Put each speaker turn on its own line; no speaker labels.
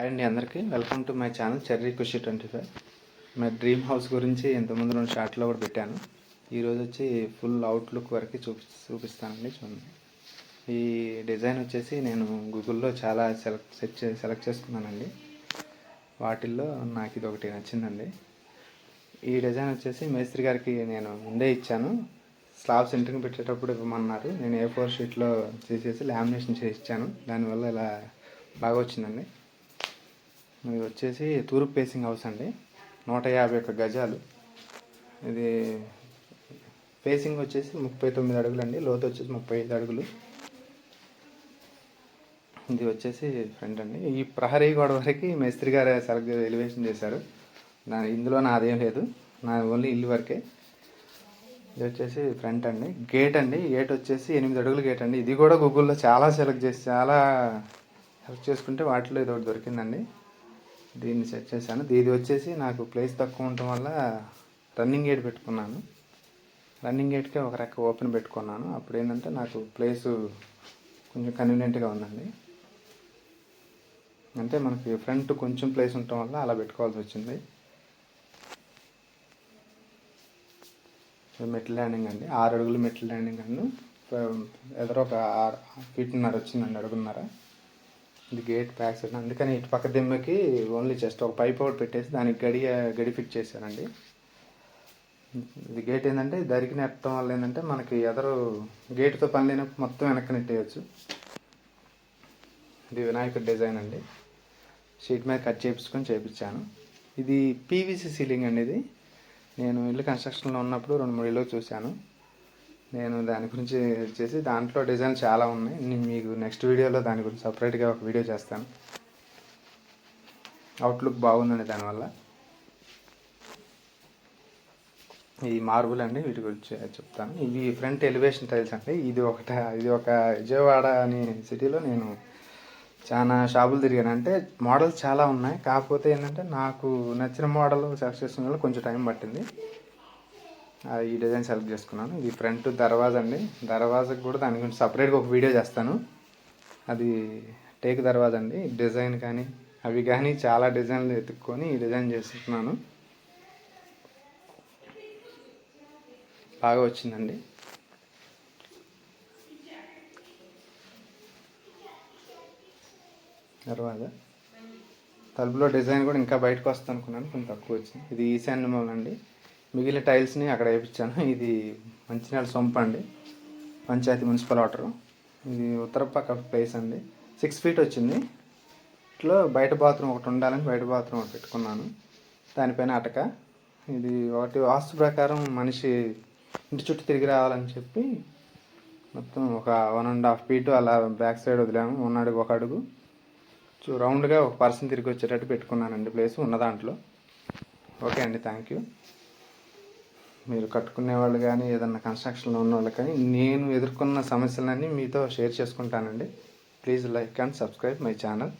Hi అండి అందరికీ. Welcome to my channel Cherry Kushi twenty five మా డ్రీమ్ హౌస్ గురించి ఇంతకుముందు రెండు షార్ట్లో కూడా పెట్టాను. ఈరోజు వచ్చి ఫుల్ అవుట్లుక్ వరకు చూపి చూపిస్తానండి చూడండి. ఈ డిజైన్ వచ్చేసి నేను గూగుల్లో చాలా సెలెక్ట్ సెర్చ్ చే సెలెక్ట్ చేసుకున్నానండి. వాటిల్లో నాకు ఇది ఒకటి నచ్చిందండి. ఈ డిజైన్ వచ్చేసి మేస్త్రి గారికి నేను ముందే ఇచ్చాను. స్లాబ్ సెంటరింగ్ పెట్టేటప్పుడు ఇవ్వమన్నారు. నేను ఏ ఫోర్ షీట్లో చేసేసి లామినేషన్ చేసి ఇచ్చాను. దానివల్ల ఇలా బాగా వచ్చిందండి. ఇది వచ్చేసి తూర్పు ఫేసింగ్ హౌస్ అండి. నూట యాభై ఒక్క గజాలు. ఇది ఫేసింగ్ వచ్చేసి ముప్పై తొమ్మిది అడుగులు అండి లోతు వచ్చేసి ముప్పై ఐదు అడుగులు. ఇది వచ్చేసి ఫ్రంట్ అండి. ఈ ప్రహరీ గోడ వరకు మేస్త్రి గారు సెలెక్ట్ ఎలివేషన్ చేశారు. నా ఇందులో నాదేం లేదు. నా ఓన్లీ ఇల్లు వరకే. ఇది వచ్చేసి ఫ్రంట్ అండి. గేట్ అండి. గేట్ వచ్చేసి ఎనిమిది అడుగులు గేట్ అండి. ఇది కూడా గూగుల్లో చాలా సెలెక్ట్ చేసి చాలా సెలెక్ట్ చేసుకుంటే వాటిలో ఇది ఒకటి దొరికిందండి. దీన్ని సెట్ చేశాను. ఇది వచ్చేసి నాకు ప్లేస్ తక్కువ ఉండటం వల్ల రన్నింగ్ గేట్ పెట్టుకున్నాను. రన్నింగ్ గేట్కే ఒక రెక్క ఓపెన్ పెట్టుకున్నాను. అప్పుడు ఏంటంటే నాకు ప్లేస్ కొంచెం కన్వీనియంట్గా ఉందండి. అంటే మనకి ఫ్రంట్ కొంచెం ప్లేస్ ఉండటం వల్ల అలా పెట్టుకోవాల్సి వచ్చింది. మెట్ల ల్యాండింగ్ అండి. ఆరు అడుగులు మెట్ల ల్యాండింగ్ అండి. ఎదరో ఒక ఆరు ఫీట్న్నర వచ్చిందండి అడుగున్నారా. ఇది గేట్ ప్యాక్ సైడ్ అందుకని ఇటు పక్క దిమ్మకి ఓన్లీ జస్ట్ ఒక పైప్ ఒకటి పెట్టేసి దానికి గడి గడి ఫిట్ చేశానండి ఇది గేట్ ఏంటంటే దరికి నెట్టడం వల్ల ఏంటంటే మనకి ఎదరు గేట్తో పని లేనప్పుడు మొత్తం వెనక్కి నెట్టేయచ్చు. ఇది వినాయకుడి డిజైన్ అండి. షీట్ మీద కట్ చేయించుకొని చేయించాను ఇది పీవీసీ సీలింగ్ అండి ఇది. నేను ఇల్లు కన్స్ట్రక్షన్లో ఉన్నప్పుడు రెండు మూడు ఇళ్ళు చూశాను. నేను దాని గురించి చేసి దాంట్లో డిజైన్ చాలా ఉన్నాయి. నేను మీకు నెక్స్ట్ వీడియోలో దాని గురించి సపరేట్గా ఒక వీడియో చేస్తాను. అవుట్లుక్ బాగుందండి దానివల్ల. ఈ మార్బుల్ అండి వీటి గురించి చెప్తాను. ఇవి ఫ్రంట్ ఎలివేషన్ టైల్స్ అండి. ఇది ఒకట ఇది ఒక విజయవాడ అనే సిటీలో నేను చాలా షాపులు తిరిగాను. అంటే మోడల్స్ చాలా ఉన్నాయి. కాకపోతే ఏంటంటే నాకు నచ్చిన మోడల్ సెలెక్ట్ వల్ల కొంచెం టైం పట్టింది. ఈ డిజైన్ సెలెక్ట్ చేసుకున్నాను. ఇది ఫ్రంట్ దర్వాజా అండి. దర్వాజాకి కూడా దాని గురించి సపరేట్గా ఒక వీడియో చేస్తాను. అది టేక్ దర్వాజా అండి. డిజైన్ కానీ అవి కానీ చాలా డిజైన్లు ఎత్తుక్కొని ఈ డిజైన్ చేసుకున్నాను బాగా వచ్చిందండి. తర్వాత తలుపులో డిజైన్ కూడా ఇంకా బయటకు వస్తుంది అనుకున్నాను. కొంచెం తక్కువ వచ్చింది. ఇది ఈశాన్య అండి. మిగిలిన టైల్స్ని అక్కడ వేయించాను. ఇది మంచినీళ్ళ సొంప అండి. Panchayati municipal water. ఇది ఉత్తర పక్క ప్లేస్ అండి. సిక్స్ ఫీట్ వచ్చింది. ఇట్లో బయట బాత్రూమ్ ఒకటి ఉండాలని బయట బాత్రూమ్ ఒకటి పెట్టుకున్నాను. దానిపైన అటక. ఇది ఒకటి వాస్తు ప్రకారం మనిషి ఇంటి చుట్టూ తిరిగి రావాలని చెప్పి మొత్తం ఒక వన్ అండ్ హాఫ్ ఫీట్ అలా బ్యాక్ సైడ్ వదిలాము వన్ అడుగు ఒక అడుగు. చూ రౌండ్గా ఒక పర్సన్ తిరిగి వచ్చేటట్టు పెట్టుకున్నానండి. ప్లేస్ ఉన్న దాంట్లో. ఓకే అండి థ్యాంక్ యూ మీరు కట్టుకునే వాళ్ళు కానీ ఏదన్నా కన్స్ట్రక్షన్లో ఉన్న వాళ్ళు కానీ నేను ఎదుర్కొన్న సమస్యలన్నీ మీతో షేర్ చేసుకుంటానండి. Please like and subscribe my channel